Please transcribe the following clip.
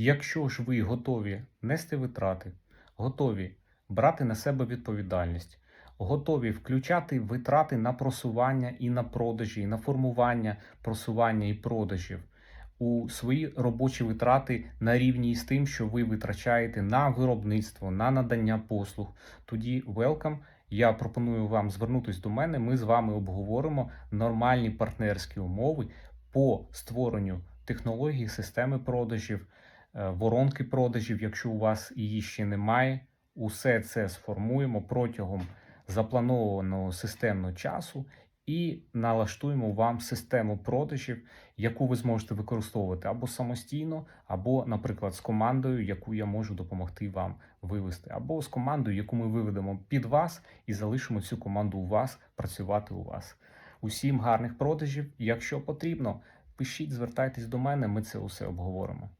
Якщо ж ви готові нести витрати, готові брати на себе відповідальність, готові включати витрати на просування і на продажі, і на формування просування і продажів у свої робочі витрати на рівні з тим, що ви витрачаєте на виробництво, на надання послуг, тоді welcome. Я пропоную вам звернутися до мене. Ми з вами обговоримо нормальні партнерські умови по створенню технології, системи продажів, воронки продажів, якщо у вас її ще немає. Усе це сформуємо протягом запланованого системного часу і налаштуємо вам систему продажів, яку ви зможете використовувати або самостійно, або, наприклад, з командою, яку я можу допомогти вам вивести, або з командою, яку ми виведемо під вас і залишимо цю команду у вас працювати у вас. Усім гарних продажів. Якщо потрібно, пишіть, звертайтесь до мене, ми це усе обговоримо.